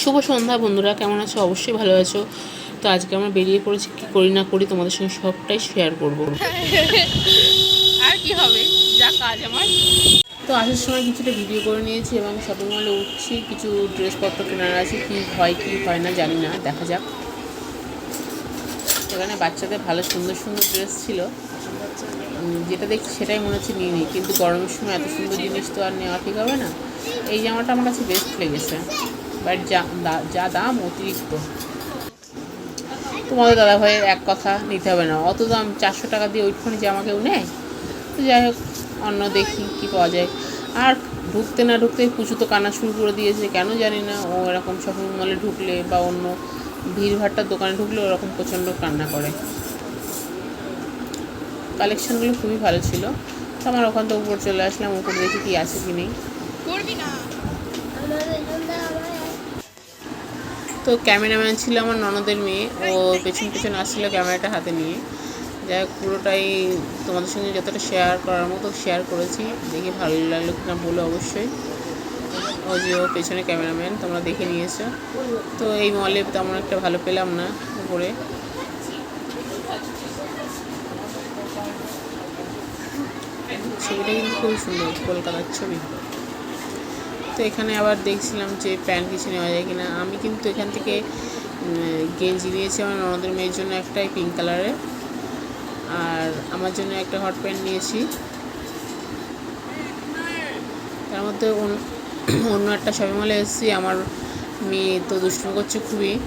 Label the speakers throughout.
Speaker 1: শুভ সন্ধ্যা বন্ধুরা কেমন আছো? অবশ্যই ভালো আছো। তো আজকে আমরা বেরিয়ে পড়েছি কী করি না করি তোমাদের সঙ্গে সবটাই শেয়ার করব। আর কি হবে? যা কাজ আমার। তো আসার সময় কিছুটা ভিডিও করে নিয়েছি এবং শপিং মলে উঠছি। কিছু ড্রেসপত্র কেনার আছে কি হয় কি হয় না জানি না দেখা যাক। সেখানে বাচ্চাদের ভালো সুন্দর সুন্দর ড্রেস ছিল। যেটা দেখছি সেটাই মনে হচ্ছে নিয়ে নিই। কিন্তু গরমের সময় এত সুন্দর জিনিস তো আর নেওয়া ঠিক হবে না। এই জামাটা আমার কাছে বেস্ট লেগেছে। বাট যা যা দাম অতিরিক্ত। তোমাদের দাদা ভাইয়ের এক কথা নিতে হবে না। অত দাম চারশো টাকা দিয়ে ওইখানে জামা কেউ নেয়, তো যাই হোক, অন্য দেখি কি পাওয়া যায়। আর ঢুকতে না ঢুকতে পুচু তো কান্না শুরু করে দিয়েছে, কেন জানি না, ও এরকম শপিং মলে ঢুকলে বা অন্য ভিড়ভাট্টার দোকানে ঢুকলে ওরকম প্রচণ্ড কান্না করে। কালেকশনগুলো খুবই ভালো ছিল। তো আমার ওখান থেকে উপর চলে আসলাম, উপর দেখি কি আছে কি নেই। তো ক্যামেরাম্যান ছিল আমার ননদের মেয়ে। ও পেছন পেছন আসছিল ক্যামেরাটা হাতে নিয়ে। যাই হোক, পুরোটাই তোমাদের সঙ্গে যতটা শেয়ার করার মতো শেয়ার করেছি। দেখে ভালো লাগল কিনা বলে অবশ্যই। ও যে ও পেছনে ক্যামেরাম্যান, তোমরা দেখে নিয়েছো। তো এই মলে তেমন একটা ভালো পেলাম না উপরে। ছবিটা কিন্তু খুবই সুন্দর, কলকাতার ছবি। তো এখানে আবার দেখছিলাম যে প্যান্ট কিছু নেওয়া যায় কিনা। আমি কিন্তু এখান থেকে গেঞ্জি নিয়েছি আমার ননদের মেয়ের জন্য একটাই পিঙ্ক কালারের আর আমার জন্য একটা হট প্যান্ট নিয়েছি। তার মধ্যে অন্য- একটা শপিং মলে এসেছি। আমার মেয়ে তো দুষ্টুমি করছে খুবই।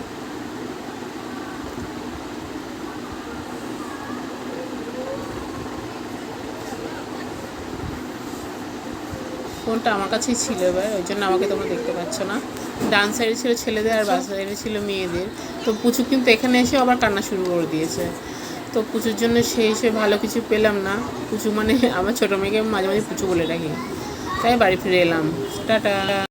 Speaker 1: ফোনটা আমার কাছেই ছিল এবার, ওই জন্য আমাকে তোমরা দেখতে পাচ্ছ না। ডান সাইডে ছিল ছেলেদের আর বাস সাইডে ছিল মেয়েদের। তো পুচু কিন্তু এখানে এসে আবার কান্না শুরু করে দিয়েছে। তো পুচুর জন্য সেই হিসেবে ভালো কিছু পেলাম না। পুচু মানে আমার ছোটো মেয়েকে মাঝে মাঝে পুচু বলে রাখি তাই বাড়ি ফিরে এলাম। টাটা।